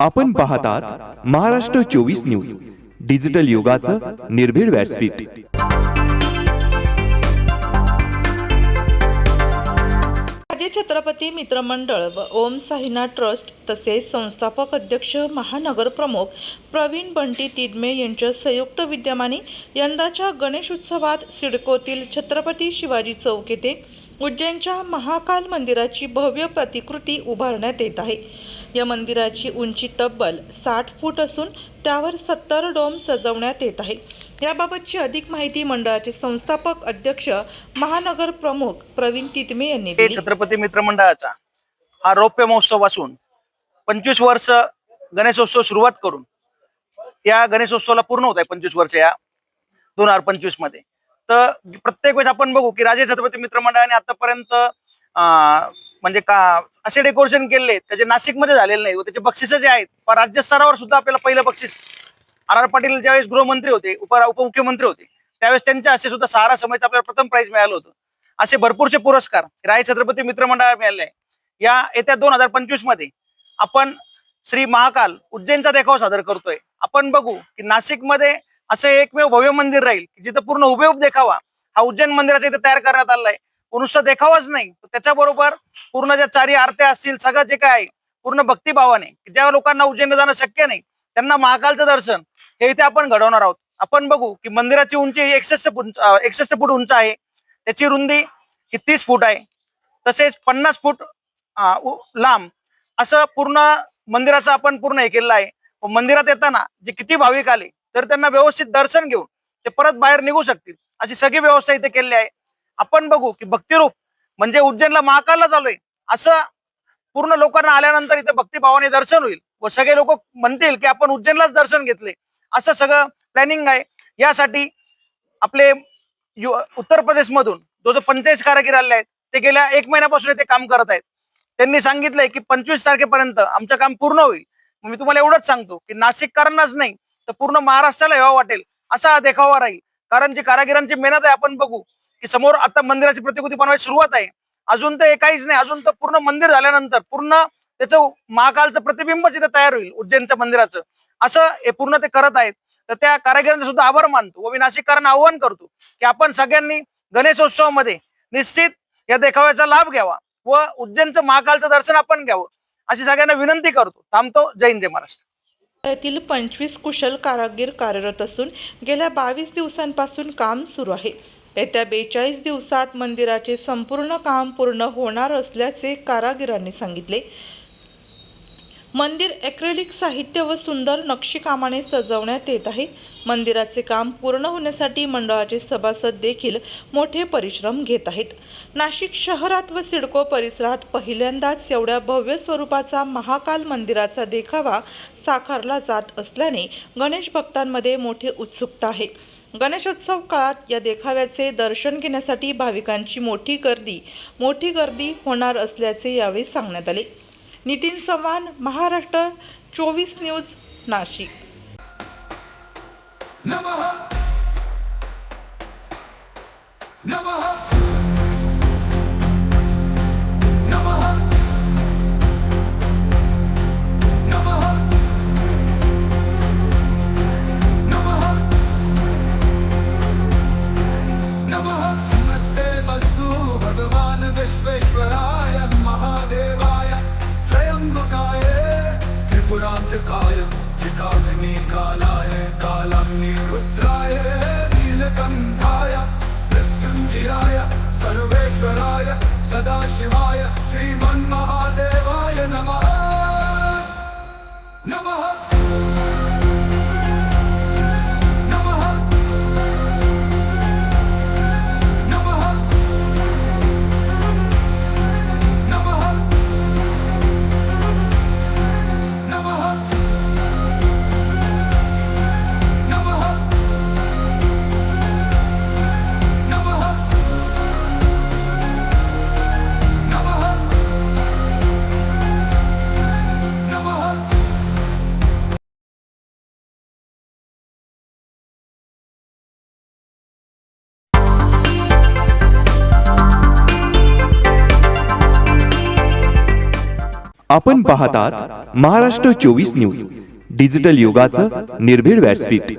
आपण पाहतात महाराष्ट्र चोवीस न्यूज डिजिटल युगाचं निर्भीड व्यासपीठ. छत्रपती मित्रमंडळ व ओम साईनाथ ट्रस्ट तसेच संस्थापक अध्यक्ष महानगर प्रमुख प्रवीण बंटी तिदमे यांच्या संयुक्त विद्यमाने यंदाच्या गणेश उत्सवात सिडकोतील छत्रपती शिवाजी चौक येथे उज्जैनच्या महाकाल मंदिराची भव्य प्रतिकृती उभारण्यात येत आहे. या मंदिराची उंची तब्बल साठ फूट असून त्यावर सत्तर डोम सजवण्यात येत आहे. याबाबतची अधिक माहिती मंडळाचे संस्थापक अध्यक्ष महानगर प्रमुख प्रवीण तितमे यांनी दिली. छत्रपती मित्र मंडळाचा हा रौप्य महोत्सव असून पंचवीस वर्ष गणेशोत्सव सुरुवात करून या गणेशोत्सवाला पूर्ण होत आहे पंचवीस वर्ष या दोन हजार पंचवीसमध्ये. तर प्रत्येक वेळेस आपण बघू की राजे छत्रपती मित्र मंडळाने आतापर्यंत अं, म्हणजे का असे डेकोरेशन केले त्याचे नाशिकमध्ये झालेले नाही व त्याचे बक्षिस जे आहेत राज्य स्तरावर सुद्धा आपल्याला पहिलं बक्षीस आर आर पाटील ज्यावेळेस गृहमंत्री होते उप उपमुख्यमंत्री होते त्यावेळेस त्यांच्या असे सुद्धा सहारा समेत आपल्याला प्रथम प्राइज मिळालं होतं. असे भरपूरसे पुरस्कार राय छत्रपती मित्रमंडळाला मिळाले आहे या येत्या दोन हजार पंचवीसमध्ये आपण श्री महाकाल उज्जैनचा देखावा सादर करतोय. आपण बघू की नाशिकमध्ये असं एकमेव भव्य मंदिर राहील जिथं पूर्ण हुबेहूब देखावा हा उज्जैन मंदिराचा इथे तयार करण्यात आलाय नुसतं देखावाच नाही. त्याच्याबरोबर पूर्ण ज्या चारी आरत्या असतील सगळं जे काय आहे, पूर्ण भक्तिभावाने ज्या लोकांना उज्जैन जाणं शक्य नाही त्यांना महाकालचं दर्शन हे इथे आपण घडवणार आहोत. आपण बघू की मंदिराची उंची ही एकसष्ट फूट एकसष्ट फूट उंच आहे. त्याची रुंदी ही तीस फूट आहे. तसेच पन्नास फूट लांब असं पूर्ण मंदिराचं आपण पूर्ण हे केलेलं आहे. मंदिरात येताना जे किती भाविक आले तर त्यांना व्यवस्थित दर्शन घेऊन ते परत बाहेर निघू शकतील. अशी सगळी व्यवस्था इथे केलेली आहे. आपण बघू की भक्तिरूप म्हणजे उज्जैनला महाकालला चालूय असं पूर्ण लोकांना आल्यानंतर इथे भक्तिभावाने दर्शन होईल व सगळे लोक म्हणतील की आपण उज्जैनलाच दर्शन घेतले. असं सगळं प्लॅनिंग आहे. यासाठी आपले यु- उत्तर प्रदेशमधून जो जो पंचायत कारागीर आले आहेत ते गेल्या एक महिन्यापासून इथे काम करत आहेत. त्यांनी सांगितलंय की पंचवीस तारखेपर्यंत आमचं काम पूर्ण होईल. मग मी तुम्हाला एवढंच सांगतो की नाशिककरांनाच नाही तर पूर्ण महाराष्ट्राला हेवा वाटेल असा देखावा राहील. कारण जी कारागिरांची मेहनत आहे आपण बघू. की समोर आता मंदिराची प्रतिकृती बनवायची सुरुवात आहे. अजून तर हे काहीच नाही. अजून तर पूर्ण मंदिर झाल्यानंतर पूर्ण त्याचं महाकालचं प्रतिबिंब तिथे तयार होईल उज्जैनच्या मंदिराचं असं हे पूर्ण ते करत आहेत. तर त्या कारागिरांचा सुद्धा आभार मानतो. व मी नाशिककरांना आव्हान करतो की आपण सगळ्यांनी गणेशोत्सवामध्ये निश्चित या देखाव्याचा लाभ घ्यावा व उज्जैनचं महाकालचं दर्शन आपण घ्यावं अशी सगळ्यांना विनंती करतो. थांबतो. जय हिंद जय महाराष्ट्र. येथील पंचवीस कुशल कारागीर कार्यरत असून गेल्या बावीस दिवसांपासून काम सुरू आहे. येत्या बेचाळीस दिवसात मंदिराचे संपूर्ण काम पूर्ण होणार असल्याचे कारागिरांनी सांगितले. मंदिर ॲक्रेलिक साहित्य व सुंदर नक्षीकामाने सजवण्यात येत आहे. मंदिराचे काम पूर्ण होण्यासाठी मंडळाचे सभासद देखील मोठे परिश्रम घेत आहेत. नाशिक शहरात व सिडको परिसरात पहिल्यांदाच एवढ्या भव्य स्वरूपाचा महाकाल मंदिराचा देखावा साकारला जात असल्याने गणेश भक्तांमध्ये मोठी उत्सुकता आहे. गणेशोत्सव काळात या देखाव्याचे दर्शन घेण्यासाठी भाविकांची मोठी गर्दी मोठी गर्दी होणार असल्याचे यावेळी सांगण्यात आले. नितीन चव्हाण महाराष्ट्र चोवीस न्यूज नाशिक. नमः. नमः. कायं चिताग्नि कालाय कालाग्नि रुद्राय नीलकण्ठाय मृत्युञ्जयाय सर्वेश्वराय सदाशिवाय श्रीमन्महादेवाय नमः आपण पाहतात महाराष्ट्र चोवीस न्यूज डिजिटल युगाचं निर्भीड व्यासपीठ.